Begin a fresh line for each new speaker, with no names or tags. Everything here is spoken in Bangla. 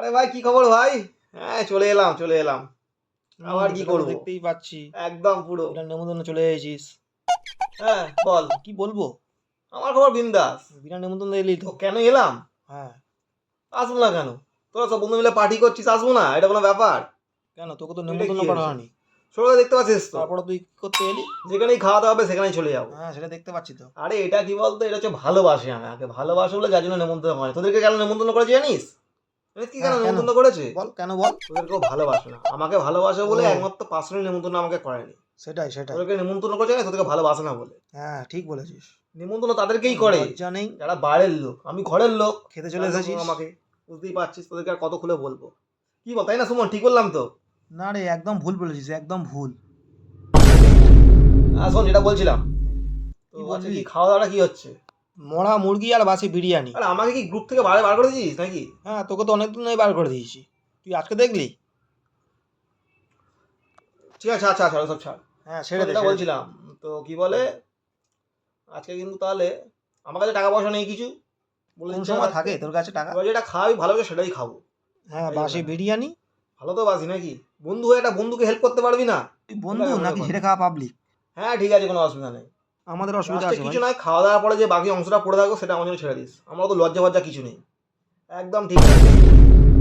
আরে ভাই কি খবর ভাই? হ্যাঁ চলে এলাম চলে এলাম। আবার কি করব?
দেখতেই পাচ্ছি।
একদম পুরো।
নেমন্তন্ন চলে এসেছিস।
হ্যাঁ বল।
কি বলব?
আমার খবর বিন্দাস।
বিরাট নেমন্তন্ন এলি
তো। কেন এলাম?
হ্যাঁ।
আসব না কেন? তোরা সব বন্ধু মিলে পার্টি করছিস আসব না? এটা কোনো ব্যাপার?
কেন? তোকে তো নেমন্তন্ন করা হয়নি।
সবাই দেখতে পাচ্ছিস তো?
তারপরে তুই করতে এলি?
যেখানেই খাওয়া দাওয়া হবে সেখানেই চলে যাব।
হ্যাঁ সেটা দেখতে পাচ্ছি তো।
আরে এটা কি বলতো? এটা হচ্ছে ভালোবাসে আমাকে। ভালোবাসে বলে যার জন্য নেমন্তন্ন করে। তোদেরকে কেন নেমন্তন্ন জানিস জানিস? কি কেন
হ্যাঁ,
নেমন্তন্ন করেছে?
বল কেন বল?
তোদেরকেও ভালোবাসে না। আমাকে ভালোবাসে বলে একমাত্র পার্সোনাল নেমন্তন্ন আমাকে করেনি।
সেটাই
নেমন্তন্ন করেছে না তোদেরকে ভালোবাসে না বলে।
হ্যাঁ ঠিক বলেছিস।
নেমন্তন্ন তাদেরকেই করে। যারা বাইরের লোক আমি ঘরের লোক।
খেতে চলে এসেছিস?
আমাকে বুঝতেই পারছিস তোদেরকে আর কত খুলে বলব? কি বল তাই না সুমন? ঠিক বললাম তো?
না রে একদম ভুল বলেছিস একদম ভুল।
হ্যাঁ শোন যেটা বলছিলাম। তো
কি
খাওয়া দাওয়াটা কি হচ্ছে?
মরা মুরগি আর বাসি বিরিয়ানি।
আরে আমাকে কি গ্রুপ থেকে বারে বার করে দিয়েছিস নাকি?
হ্যাঁ তোকে তো অনেকদিন আগে বার করে দিয়েছি। তুই আজকে দেখলি?
ঠিক আছে আচ্ছা আচ্ছা ওসব ছাড়।
হ্যাঁ ছেড়ে দে
যেটা বলছিলাম তো কি বলে আজকে কিন্তু তাহলে আমার কাছে টাকা পয়সা নেই কিছু। বলে
কোন সময় থাকে তোর কাছে টাকা?
যেটা খাওয়াবি করে সেটাই খাব।
হ্যাঁ বাসি বিরিয়ানি?
ভালো তো বাসি নাকি? বন্ধু হয়ে একটা বন্ধুকে হেল্প করতে পারবি না?
তুই বন্ধু নাকি। ঝেড়ে খাওয়া পাবলিক
হ্যাঁ ঠিক আছে কোনো অসুবিধা নেই।
আমাদের অসুবিধা আছে
কিছু
নাই
নয় খাওয়া দাওয়ার পরে যে বাকি অংশটা পড়ে থাকো সেটা আমার জন্য ছেড়ে দিস। আমরা তো লজ্জা ফজ্জা কিছু নেই। একদম ঠিক আছে।